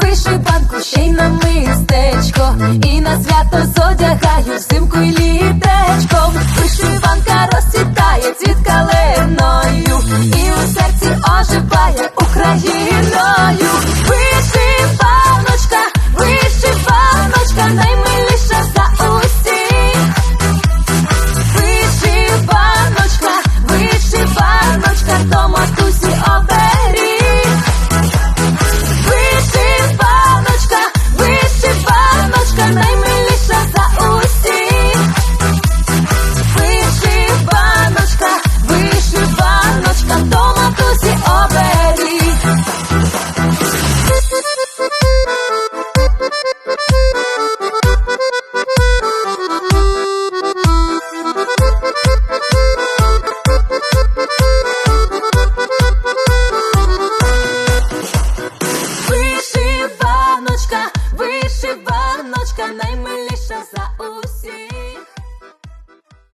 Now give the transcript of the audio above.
Пиши Пришибанку ще й на мистечко, і на свято. зо. usa